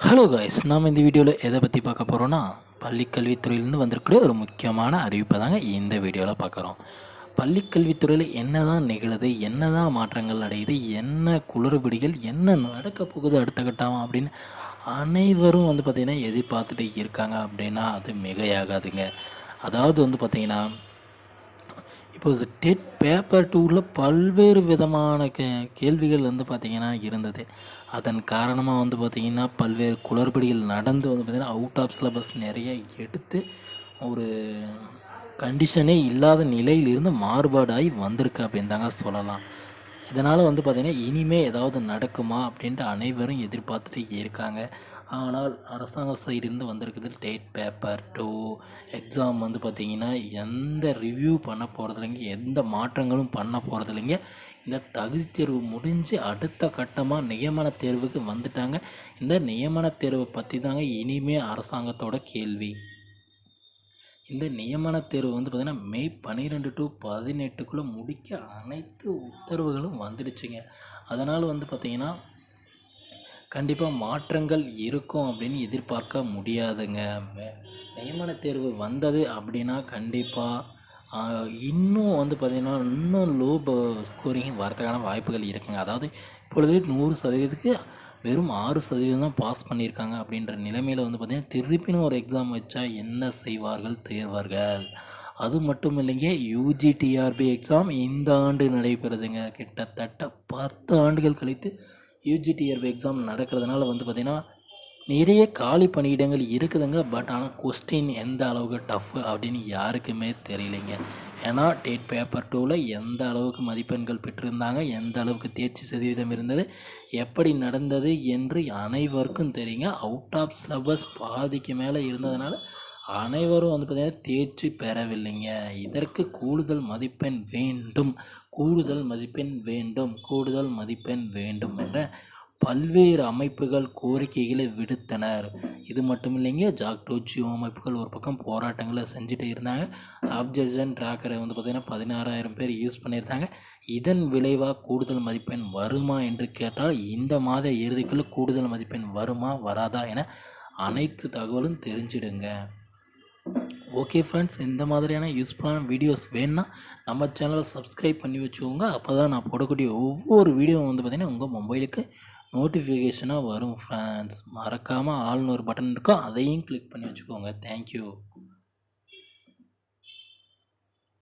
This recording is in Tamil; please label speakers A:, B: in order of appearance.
A: ஹலோ காய்ஸ் நாம் இந்த வீடியோவில் எதை பற்றி பார்க்க போகிறோன்னா பள்ளிக்கல்வித்துறையிலேருந்து வந்திருக்கிற ஒரு முக்கியமான அறிவிப்பை தாங்க இந்த வீடியோவில் பார்க்குறோம் பள்ளிக்கல்வித்துறையில் என்ன தான் நிகழுது என்ன தான் மாற்றங்கள் அடையுது என்ன குளறுபடிகள் என்ன நடக்க போகுது அடுத்த கட்டமாக அப்படின்னு அனைவரும் வந்து பார்த்திங்கன்னா எதிர்பார்த்துட்டு இருக்காங்க அப்படின்னா அது மிகையாகாதுங்க. அதாவது வந்து பார்த்திங்கன்னா இப்போது டெட் பேப்பர் டூவில் பல்வேறு விதமான கே கேள்விகள் வந்து பார்த்திங்கன்னா இருந்தது. அதன் காரணமாக வந்து பார்த்திங்கன்னா பல்வேறு குளறுபடிகள் நடந்து வந்து பார்த்திங்கன்னா அவுட் ஆஃப் சிலபஸ் நிறைய எடுத்து ஒரு கண்டிஷனே இல்லாத நிலையிலிருந்து மாறுபாடாகி வந்திருக்கு அப்படின்னு தாங்க சொல்லலாம். இதனால் வந்து பார்த்திங்கன்னா இனிமே ஏதாவது நடக்குமா அப்படின்ட்டு அனைவரும் எதிர்பார்த்துட்டு இருக்காங்க. ஆனால் அரசாங்க சைடிருந்து வந்திருக்குது டேட் பேப்பர் டூ. எக்ஸாம் வந்து பார்த்திங்கன்னா எந்த ரிவ்யூ பண்ண போகிறதில்லைங்க எந்த மாற்றங்களும் பண்ண போகிறதில்லைங்க இந்த தகுதி தேர்வு முடிஞ்சு அடுத்த கட்டமாக நியமன தேர்வுக்கு வந்துட்டாங்க. இந்த நியமன தேர்வை பற்றி தாங்க இனிமே அரசாங்கத்தோட கேள்வி. இந்த நியமன தேர்வு வந்து பார்த்திங்கன்னா மே பன்னிரெண்டு டு பதினெட்டுக்குள்ளே முடிக்க அனைத்து உத்தரவுகளும் வந்துடுச்சுங்க. அதனால் வந்து பார்த்திங்கன்னா கண்டிப்பாக மாற்றங்கள் இருக்கும் அப்படின்னு எதிர்பார்க்க முடியாதுங்க. நியமன தேர்வு வந்தது அப்படின்னா கண்டிப்பாக இன்னும் வந்து பார்த்திங்கன்னா இன்னும் லோ ஸ்கோரிங் வரதுக்கான வாய்ப்புகள் இருக்குங்க. அதாவது இப்பொழுது நூறு சதவீதத்துக்கு வெறும் ஆறு சதவீதம் தான் பாஸ் பண்ணியிருக்காங்க அப்படின்ற நிலைமையில் வந்து பார்த்திங்கன்னா திருப்பினும் ஒரு எக்ஸாம் வச்சா என்ன செய்வார்கள் தேர்வார்கள்? அது மட்டும் இல்லைங்க யூஜி டிஆர்பி எக்ஸாம் இந்த ஆண்டு நடைபெறுதுங்க. கிட்டத்தட்ட பத்து ஆண்டுகள் கழித்து யூஜி டிஆர்பி எக்ஸாம் நடக்கிறதுனால வந்து பார்த்திங்கன்னா நிறைய காலி பணியிடங்கள் இருக்குதுங்க. பட் ஆனால் கொஸ்டின் எந்த அளவுக்கு டஃப் அப்படின்னு யாருக்குமே தெரியலைங்க. ஏன்னா டேட் பேப்பர் டூவில் எந்த அளவுக்கு மதிப்பெண்கள் பெற்றிருந்தாங்க எந்த அளவுக்கு தேர்ச்சி சதவீதம் இருந்தது எப்படி நடந்தது என்று அனைவருக்கும் தெரியுங்க. அவுட் ஆஃப் சிலபஸ் பாதிக்கு மேலே இருந்ததுனால அனைவரும் வந்து பார்த்திங்கன்னா தேர்ச்சி பெறவில்லைங்க. இதற்கு கூடுதல் மதிப்பெண் வேண்டும். கூடுதல் மதிப்பெண் வேண்டும். கூடுதல் மதிப்பெண் வேண்டும் என்ற பல்வேறு அமைப்புகள் கோரிக்கைகளை விடுத்தனர். இது மட்டும் இல்லைங்க ஜாக்டோ ஜியோ அமைப்புகள் ஒரு பக்கம் போராட்டங்களை செஞ்சுட்டு இருந்தாங்க. ஆப்ஜெக்ஷன் ட்ராக்கரை வந்து பார்த்திங்கன்னா பதினாறாயிரம் பேர் யூஸ் பண்ணியிருந்தாங்க. இதன் விளைவாக கூடுதல் மதிப்பெண் வருமா என்று கேட்டால் இந்த மாத இறுதிக்குள்ளே கூடுதல் மதிப்பெண் வருமா வராதா என அனைத்து தகவலும் தெரிஞ்சிடுங்க. ஓகே ஃப்ரெண்ட்ஸ் இந்த மாதிரியான யூஸ்ஃபுல்லான வீடியோஸ் வேணும்னா நம்ம சேனலை சப்ஸ்கிரைப் பண்ணி வச்சுக்கோங்க. அப்போ தான் நான் போடக்கூடிய ஒவ்வொரு வீடியோவும் வந்து பார்த்திங்கன்னா உங்கள் மொபைலுக்கு நோட்டிஃபிகேஷனாக வரும் ஃப்ரெண்ட்ஸ் மறக்காமல் ஆள்னு ஒரு பட்டன் இருக்கும் அதையும் கிளிக் பண்ணி வச்சுக்கோங்க. தேங்க்யூ